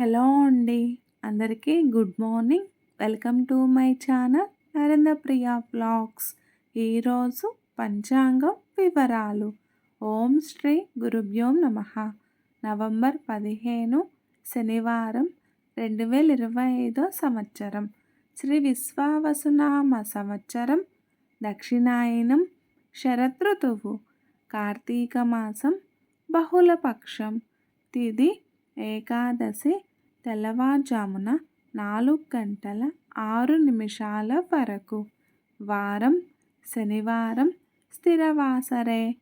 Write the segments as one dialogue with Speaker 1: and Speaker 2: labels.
Speaker 1: Hello అండి. అందరికీ good morning. Welcome to my channel Narendra Priya vlogs ఈరోజు పంచాంగం వివరాలు. ఓం శ్రీ గురుభ్యో నమ. నవంబర్ పదిహేను శనివారం రెండు వేల ఇరవై ఐదో సంవత్సరం. శ్రీ విశ్వావసునామ సంవత్సరం. దక్షిణాయనం శరతృతువు కార్తీక మాసం బహుళపక్షం. తిది ఏకాదశి తెల్లవారుజామున నాలుగు గంటల ఆరు నిమిషాల వరకు. వారం శనివారం స్థిరవాసరే.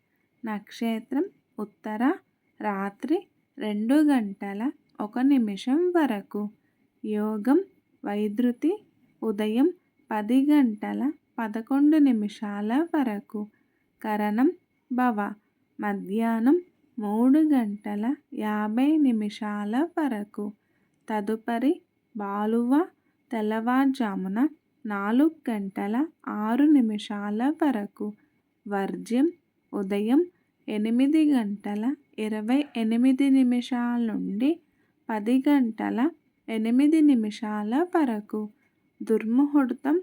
Speaker 1: నక్షత్రం ఉత్తర రాత్రి రెండు గంటల ఒక నిమిషం వరకు. యోగం వైద్యుతి ఉదయం పది గంటల పదకొండు నిమిషాల వరకు. కరణం భవ మధ్యాహ్నం మూడు గంటల యాభై నిమిషాల వరకు. తదుపరి బాలువ తెల్లవారుజామున నాలుగు గంటల ఆరు నిమిషాల వరకు. వర్జ్యం ఉదయం ఎనిమిది గంటల ఇరవై ఎనిమిది నిమిషాల నుండి పది గంటల ఎనిమిది నిమిషాల వరకు. దుర్ముహూర్తం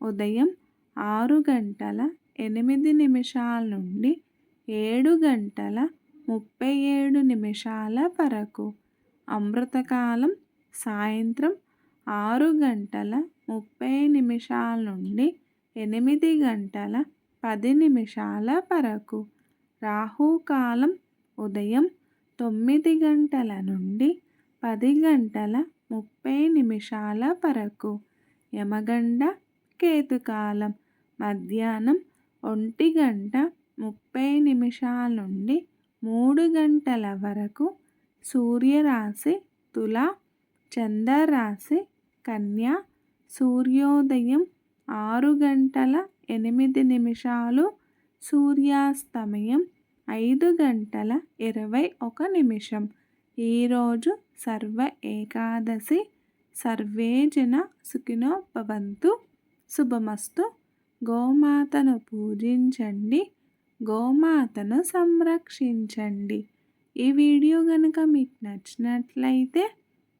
Speaker 1: ఉదయం ఆరు గంటల ఎనిమిది నిమిషాల నుండి ఏడు గంటల ముప్పై ఏడు నిమిషాల వరకు. అమృతకాలం సాయంత్రం ఆరు గంటల ముప్పై నిమిషాల నుండి ఎనిమిది గంటల పది నిమిషాల వరకు రాహుకాలం ఉదయం తొమ్మిది గంటల నుండి పది గంటల ముప్పై నిమిషాల వరకు యమగండ కేతుకాలం మధ్యాహ్నం ఒంటి గంట ముప్పై నిమిషాల నుండి మూడు గంటల వరకు సూర్యరాశి తులా చంద్రరాశి కన్య సూర్యోదయం ఆరు గంటల ఎనిమిది నిమిషాలు సూర్యాస్తమయం ఐదు గంటల ఇరవై ఒక నిమిషం. ఈరోజు సర్వ ఏకాదశి సర్వే జన సుఖినో భవంతు. శుభమస్తు. గోమాతను పూజించండి గోమాతను సంరక్షించండి. ఈ వీడియో కనుక మీకు నచ్చినట్లయితే